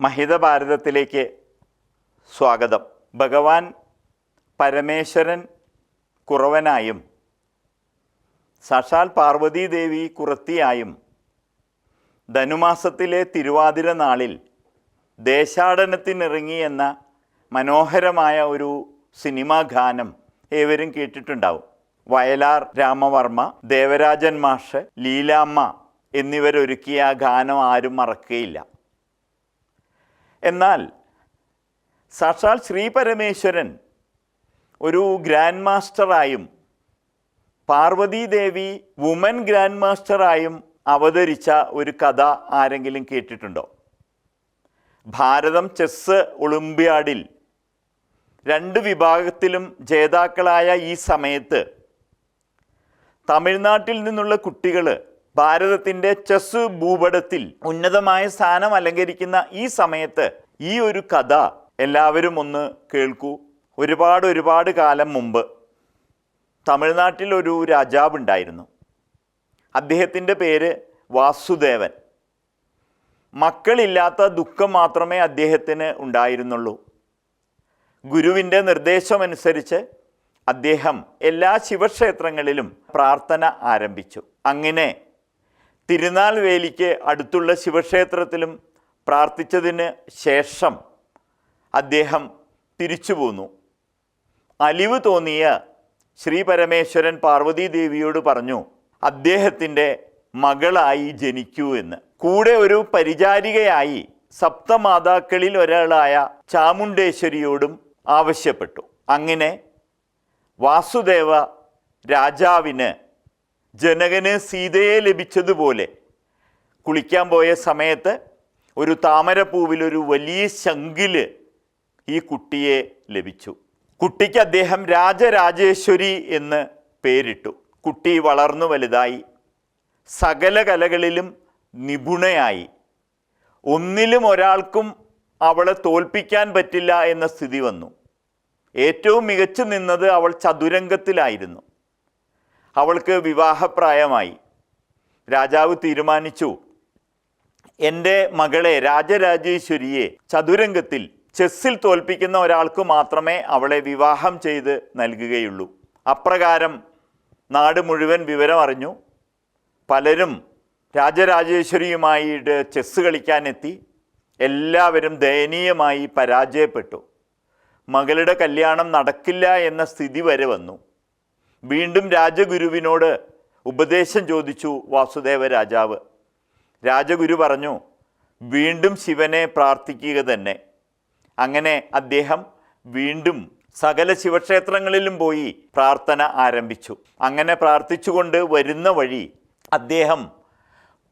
മഹിത ഭാരതത്തിലേക്ക് സ്വാഗതം. ഭഗവാൻ പരമേശ്വരൻ കുറവനായും സാക്ഷാൽ പാർവതീദേവി കുറത്തിയായും ധനുമാസത്തിലെ തിരുവാതിര നാളിൽ ദേശാടനത്തിനിറങ്ങി എന്ന മനോഹരമായ ഒരു സിനിമാ ഗാനം ഏവരും കേട്ടിട്ടുണ്ടാവും. വയലാർ രാമവർമ്മ ദേവരാജൻ മാഷ് ലീലാമ്മ എന്നിവരൊരുക്കിയ ആ ഗാനം ആരും മറക്കുകയില്ല. എന്നാൽ സാക്ഷാൽ ശ്രീ പരമേശ്വരൻ ഒരു ഗ്രാൻഡ് മാസ്റ്ററായും പാർവതീദേവി വുമൻ ഗ്രാൻഡ് മാസ്റ്ററായും അവതരിച്ച ഒരു കഥ ആരെങ്കിലും കേട്ടിട്ടുണ്ടോ? ഭാരതം ചെസ് ഒളിമ്പ്യാഡിൽ രണ്ട് വിഭാഗത്തിലും ജേതാക്കളായ ഈ സമയത്ത് തമിഴ്നാട്ടിൽ നിന്നുള്ള കുട്ടികൾ ഭാരതത്തിന്റെ ചെസ് ഭൂപടത്തിൽ ഉന്നതമായ സ്ഥാനം അലങ്കരിക്കുന്ന ഈ സമയത്ത് ഈ ഒരു കഥ എല്ലാവരും ഒന്ന് കേൾക്കൂ. ഒരുപാട് ഒരുപാട് കാലം മുമ്പ് തമിഴ്നാട്ടിൽ ഒരു രാജാവ് ഉണ്ടായിരുന്നു. അദ്ദേഹത്തിന്റെ പേര് വാസുദേവൻ. മക്കളില്ലാത്ത ദുഃഖം മാത്രമേ അദ്ദേഹത്തിന് ഉണ്ടായിരുന്നുള്ളൂ. ഗുരുവിന്റെ നിർദ്ദേശമനുസരിച്ച് അദ്ദേഹം എല്ലാ ശിവക്ഷേത്രങ്ങളിലും പ്രാർത്ഥന ആരംഭിച്ചു. അങ്ങനെ തിരുനാൾ വേലിക്ക് അടുത്തുള്ള ശിവക്ഷേത്രത്തിലും പ്രാർത്ഥിച്ചതിന് ശേഷം അദ്ദേഹം തിരിച്ചു പോന്നു. അലിവ് തോന്നിയ ശ്രീ പരമേശ്വരൻ പാർവതീ ദേവിയോട് പറഞ്ഞു അദ്ദേഹത്തിന്റെ മകളായി ജനിക്കൂ എന്ന്. കൂടെ ഒരു പരിചാരികയായി സപ്തമാതാക്കളിൽ ഒരാളായ ചാമുണ്ടേശ്വരിയോടും ആവശ്യപ്പെട്ടു. അങ്ങനെ വാസുദേവ രാജാവിന് ജനകന് സീതയെ ലഭിച്ചതുപോലെ. കുളിക്കാൻ പോയ സമയത്ത് ഒരു താമരപ്പൂവിൽ ഒരു വലിയ ശങ്കിൽ ഈ കുട്ടിയെ ലഭിച്ചു. കുട്ടിക്ക് അദ്ദേഹം രാജരാജേശ്വരി എന്ന് പേരിട്ടു. കുട്ടി വളർന്നു വലുതായി. സകല കലകളിലും നിപുണയായി. ഒന്നിലും ഒരാൾക്കും അവളെ തോൽപ്പിക്കാൻ പറ്റില്ല എന്ന സ്ഥിതി വന്നു. ഏറ്റവും മികച്ചു നിന്നത് അവൾ ചതുരംഗത്തിലായിരുന്നു. അവൾക്ക് വിവാഹപ്രായമായി. രാജാവ് തീരുമാനിച്ചു. എന്റെ മകളെ രാജരാജേശ്വരിയെ ചതുരംഗത്തിൽ ചെസ്സിൽ തോൽപ്പിക്കുന്ന ഒരാൾക്ക് മാത്രമേ അവളെ വിവാഹം ചെയ്ത് നൽകുകയുള്ളൂ. അപ്രകാരം നാട് മുഴുവൻ വിവരം അറിഞ്ഞു. പലരും രാജരാജേശ്വരിയുമായിട്ട് ചെസ്സ് കളിക്കാനെത്തി. എല്ലാവരും ദയനീയമായി പരാജയപ്പെട്ടു. മകളുടെ കല്യാണം നടക്കില്ല എന്ന സ്ഥിതി വരെ വന്നു. വീണ്ടും രാജഗുരുവിനോട് ഉപദേശം ചോദിച്ചു വാസുദേവ രാജാവ് രാജഗുരു പറഞ്ഞു വീണ്ടും ശിവനെ പ്രാർത്ഥിക്കുക തന്നെ. അങ്ങനെ അദ്ദേഹം വീണ്ടും സകല ശിവക്ഷേത്രങ്ങളിലും പോയി പ്രാർത്ഥന ആരംഭിച്ചു. അങ്ങനെ പ്രാർത്ഥിച്ചുകൊണ്ട് വരുന്ന വഴി അദ്ദേഹം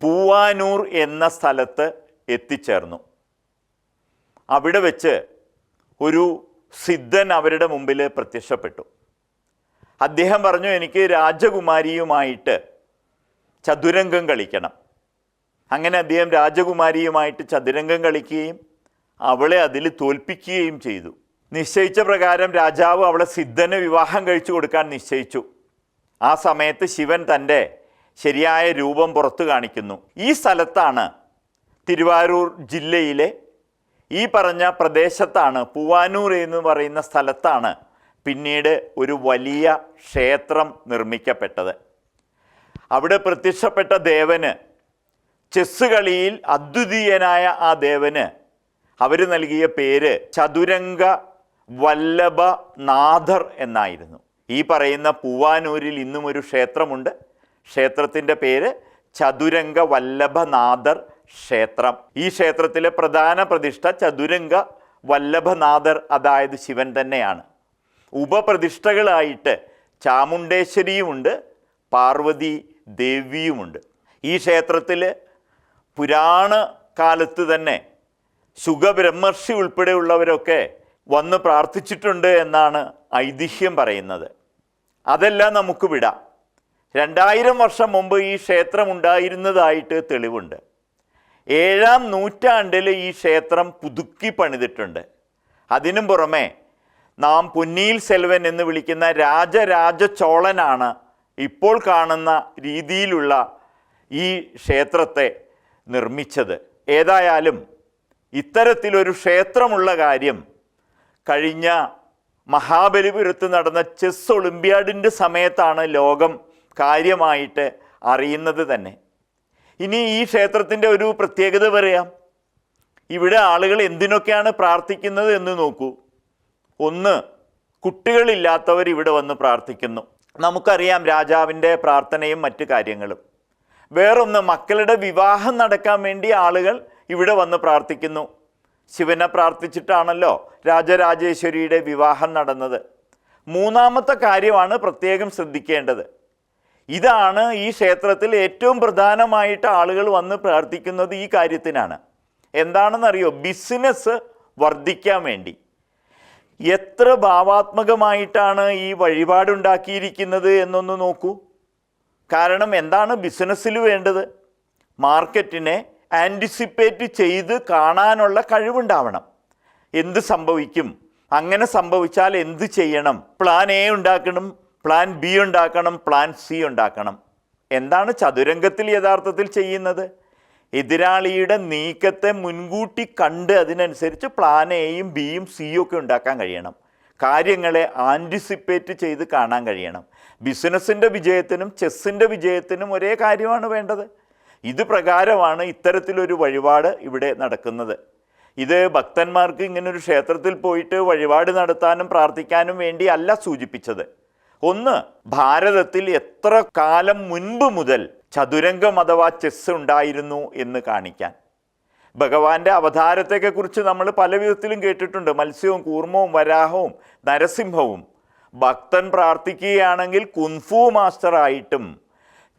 പൂവാനൂർ എന്ന സ്ഥലത്ത് എത്തിച്ചേർന്നു. അവിടെ വെച്ച് ഒരു സിദ്ധൻ അവരുടെ മുമ്പിൽ പ്രത്യക്ഷപ്പെട്ടു. അദ്ദേഹം പറഞ്ഞു എനിക്ക് രാജകുമാരിയുമായിട്ട് ചതുരംഗം കളിക്കണം. അങ്ങനെ അദ്ദേഹം രാജകുമാരിയുമായിട്ട് ചതുരംഗം കളിക്കുകയും അവളെ അതിൽ തോൽപ്പിക്കുകയും ചെയ്തു. നിശ്ചയിച്ച പ്രകാരം രാജാവ് അവളെ സിദ്ധന് വിവാഹം കഴിച്ചു കൊടുക്കാൻ നിശ്ചയിച്ചു. ആ സമയത്ത് ശിവൻ തന്റെ ശരിയായ രൂപം പുറത്തു കാണിക്കുന്നു. ഈ സ്ഥലത്താണ് തിരുവാരൂർ ജില്ലയിലെ ഈ പറഞ്ഞ പ്രദേശത്താണ് പൂവാനൂർ എന്ന് പറയുന്ന സ്ഥലത്താണ് പിന്നീട് ഒരു വലിയ ക്ഷേത്രം നിർമ്മിക്കപ്പെട്ടത്. അവിടെ പ്രത്യക്ഷപ്പെട്ട ദേവന് ചെസ് കളിയിൽ അദ്വിതീയനായ ആ ദേവന് അവർ നൽകിയ പേര് ചതുരംഗ വല്ലഭ നാഥർ എന്നായിരുന്നു. ഈ പറയുന്ന പൂവാനൂരിൽ ഇന്നും ഒരു ക്ഷേത്രമുണ്ട്. ക്ഷേത്രത്തിന്റെ പേര് ചതുരംഗ വല്ലഭനാഥർ ക്ഷേത്രം. ഈ ക്ഷേത്രത്തിലെ പ്രധാന പ്രതിഷ്ഠ ചതുരംഗ വല്ലഭനാഥർ അതായത് ശിവൻ തന്നെയാണ്. ഉപപ്രതിഷ്ഠകളായിട്ട് ചാമുണ്ടേശ്വരിയുമുണ്ട് പാർവതി ദേവിയുമുണ്ട്. ഈ ക്ഷേത്രത്തിൽ പുരാണ കാലത്ത് തന്നെ സുഖബ്രഹ്മർഷി ഉൾപ്പെടെയുള്ളവരൊക്കെ വന്ന് പ്രാർത്ഥിച്ചിട്ടുണ്ട് എന്നാണ് ഐതിഹ്യം പറയുന്നത്. അതെല്ലാം നമുക്ക് വിടാം. രണ്ടായിരം വർഷം മുമ്പ് ഈ ക്ഷേത്രം ഉണ്ടായിരുന്നതായിട്ട് തെളിവുണ്ട്. ഏഴാം നൂറ്റാണ്ടിൽ ഈ ക്ഷേത്രം പുതുക്കി പണിതിട്ടുണ്ട്. അതിനും പുറമെ നാം പൊന്നിയിൽ സെൽവൻ എന്ന് വിളിക്കുന്ന രാജരാജ ചോളനാണ് ഇപ്പോൾ കാണുന്ന രീതിയിലുള്ള ഈ ക്ഷേത്രത്തെ നിർമ്മിച്ചത്. ഏതായാലും ഇത്തരത്തിലൊരു ക്ഷേത്രമുള്ള കാര്യം കഴിഞ്ഞ മഹാബലിപുരത്ത് നടന്ന ചെസ് ഒളിമ്പ്യാഡിന്റെ സമയത്താണ് ലോകം കാര്യമായിട്ട് അറിയുന്നത് തന്നെ. ഇനി ഈ ക്ഷേത്രത്തിന്റെ ഒരു പ്രത്യേകത പറയാം. ഇവിടെ ആളുകൾ എന്തിനൊക്കെയാണ് പ്രാർത്ഥിക്കുന്നത് എന്ന് നോക്കൂ. ഒന്ന് കുട്ടികളില്ലാത്തവർ ഇവിടെ വന്ന് പ്രാർത്ഥിക്കുന്നു. നമുക്കറിയാം രാജാവിന്റെ പ്രാർത്ഥനയും മറ്റു കാര്യങ്ങളും. വേറൊന്ന് മക്കളുടെ വിവാഹം നടക്കാൻ വേണ്ടി ആളുകൾ ഇവിടെ വന്ന് പ്രാർത്ഥിക്കുന്നു. ശിവനെ പ്രാർത്ഥിച്ചിട്ടാണല്ലോ രാജരാജേശ്വരിയുടെ വിവാഹം നടന്നത്. മൂന്നാമത്തെ കാര്യമാണ് പ്രത്യേകം ശ്രദ്ധിക്കേണ്ടത്. ഇതാണ് ഈ ക്ഷേത്രത്തിൽ ഏറ്റവും പ്രധാനമായിട്ട് ആളുകൾ വന്ന് പ്രാർത്ഥിക്കുന്നത് ഈ കാര്യത്തിനാണ്. എന്താണെന്നറിയോ? ബിസിനസ് വർദ്ധിക്കാൻ വേണ്ടി. എത്ര ഭാവാത്മകമായിട്ടാണ് ഈ വഴിപാടുണ്ടാക്കിയിരിക്കുന്നത് എന്നൊന്ന് നോക്കൂ. കാരണം എന്താണ് ബിസിനസ്സിൽ വേണ്ടത്? മാർക്കറ്റിനെ ആന്റിസിപ്പേറ്റ് ചെയ്ത് കാണാനുള്ള കഴിവുണ്ടാവണം. എന്ത് സംഭവിക്കും? അങ്ങനെ സംഭവിച്ചാൽ എന്ത് ചെയ്യണം? പ്ലാൻ എ ഉണ്ടാക്കണം പ്ലാൻ ബി ഉണ്ടാക്കണം പ്ലാൻ സി ഉണ്ടാക്കണം. എന്താണ് ചതുരംഗത്തിൽ യഥാർത്ഥത്തിൽ ചെയ്യുന്നത്? എതിരാളിയുടെ നീക്കത്തെ മുൻകൂട്ടി കണ്ട് അതിനനുസരിച്ച് പ്ലാൻ എയും ബിയും സിയും ഒക്കെ ഉണ്ടാക്കാൻ കഴിയണം. കാര്യങ്ങളെ ആന്റിസിപ്പേറ്റ് ചെയ്ത് കാണാൻ കഴിയണം. ബിസിനസ്സിന്റെ വിജയത്തിനും ചെസ്സിന്റെ വിജയത്തിനും ഒരേ കാര്യമാണ് വേണ്ടത്. ഇത് പ്രകാരമാണ് ഇത്തരത്തിലൊരു വഴിപാട് ഇവിടെ നടക്കുന്നത്. ഇത് ഭക്തന്മാർക്ക് ഇങ്ങനൊരു ക്ഷേത്രത്തിൽ പോയിട്ട് വഴിപാട് നടത്താനും പ്രാർത്ഥിക്കാനും വേണ്ടി അല്ല സൂചിപ്പിച്ചത്. ഒന്ന് ഭാരതത്തിൽ എത്ര കാലം മുൻപ് മുതൽ ചതുരംഗം അഥവാ ചെസ് ഉണ്ടായിരുന്നു എന്ന് കാണിക്കാൻ. ഭഗവാന്റെ അവതാരത്തെക്കുറിച്ച് നമ്മൾ പല വിധത്തിലും കേട്ടിട്ടുണ്ട്. മത്സ്യവും കൂർമ്മവും വരാഹവും നരസിംഹവും. ഭക്തൻ പ്രാർത്ഥിക്കുകയാണെങ്കിൽ കുൻഫു മാസ്റ്ററായിട്ടും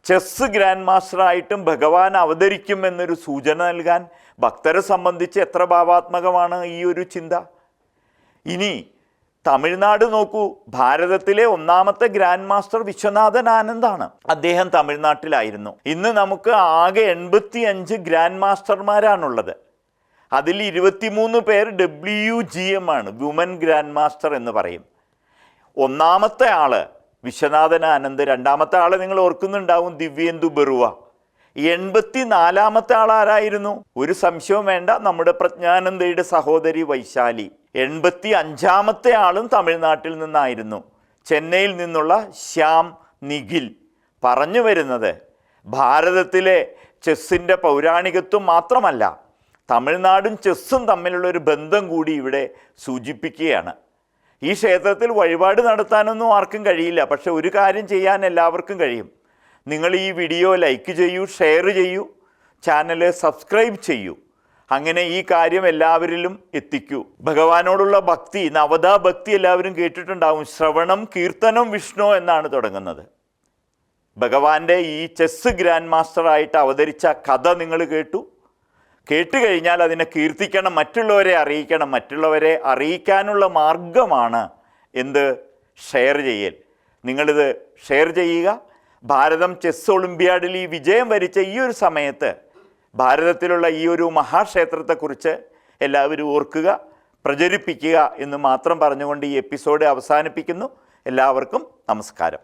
ചെസ് ഗ്രാൻഡ് മാസ്റ്ററായിട്ടും ഭഗവാൻ അവതരിക്കും എന്നൊരു സൂചന നൽകാൻ ഭക്തരെ സംബന്ധിച്ച് എത്ര ഭാവാത്മകമാണ് ഈ ഒരു ചിന്ത. ഇനി തമിഴ്നാട് നോക്കൂ. ഭാരതത്തിലെ ഒന്നാമത്തെ ഗ്രാൻഡ് മാസ്റ്റർ വിശ്വനാഥൻ ആനന്ദാണ്. അദ്ദേഹം തമിഴ്നാട്ടിലായിരുന്നു. ഇന്ന് നമുക്ക് ആകെ എൺപത്തി അഞ്ച് ഗ്രാൻഡ് മാസ്റ്റർമാരാണുള്ളത്. അതിൽ ഇരുപത്തിമൂന്ന് പേർ ഡബ്ല്യു ജി എം ആണ് വുമൻ ഗ്രാൻഡ് മാസ്റ്റർ എന്ന് പറയും. ഒന്നാമത്തെ ആൾ വിശ്വനാഥൻ ആനന്ദ് രണ്ടാമത്തെ ആളെ നിങ്ങൾ ഓർക്കുന്നുണ്ടാവും ദിവ്യേന്ദു ബറുവ. എൺപത്തി നാലാമത്തെ ആൾ ആരായിരുന്നു ഒരു സംശയവും വേണ്ട നമ്മുടെ പ്രജ്ഞാനന്ദയുടെ സഹോദരി വൈശാലി. എൺപത്തി അഞ്ചാമത്തെ ആളും തമിഴ്നാട്ടിൽ നിന്നായിരുന്നു. ചെന്നൈയിൽ നിന്നുള്ള ശ്യാം നിഖിൽ പറഞ്ഞു വരുന്നത് ഭാരതത്തിലെ ചെസ്സിന്റെ പൗരാണികത്വം മാത്രമല്ല തമിഴ്നാടും ചെസ്സും തമ്മിലുള്ള ഒരു ബന്ധം കൂടി ഇവിടെ സൂചിപ്പിക്കുകയാണ്. ഈ ക്ഷേത്രത്തിൽ വഴിപാട് നടത്താനൊന്നും ആർക്കും കഴിയില്ല പക്ഷെ ഒരു കാര്യം ചെയ്യാൻ എല്ലാവർക്കും കഴിയും. നിങ്ങൾ ഈ വീഡിയോ ലൈക്ക് ചെയ്യൂ ഷെയർ ചെയ്യൂ ചാനൽ സബ്സ്ക്രൈബ് ചെയ്യൂ. അങ്ങനെ ഈ കാര്യം എല്ലാവരിലും എത്തിക്കൂ. ഭഗവാനോടുള്ള ഭക്തി നവതാ ഭക്തി എല്ലാവരും കേട്ടിട്ടുണ്ടാവും. ശ്രവണം കീർത്തനം വിഷ്ണു എന്നാണ് തുടങ്ങുന്നത്. ഭഗവാന്റെ ഈ ചെസ് ഗ്രാൻഡ് മാസ്റ്ററായിട്ട് അവതരിച്ച കഥ നിങ്ങൾ കേട്ടു. കേട്ട് കഴിഞ്ഞാൽ അതിനെ കീർത്തിക്കണം മറ്റുള്ളവരെ അറിയിക്കണം. മറ്റുള്ളവരെ അറിയിക്കാനുള്ള മാർഗമാണ് എന്ത്? ഷെയർ ചെയ്യൽ. നിങ്ങളിത് ഷെയർ ചെയ്യുക. ഭാരതം ചെസ് ഒളിമ്പ്യാഡിൽ ഈ വിജയം വരിച്ച ഈ ഒരു സമയത്ത് ഭാരതത്തിലുള്ള ഈ ഒരു മഹാക്ഷേത്രത്തെക്കുറിച്ച് എല്ലാവരും ഓർക്കുക പ്രചരിപ്പിക്കുക എന്ന് മാത്രം പറഞ്ഞുകൊണ്ട് ഈ എപ്പിസോഡ് അവസാനിപ്പിക്കുന്നു. എല്ലാവർക്കും നമസ്കാരം.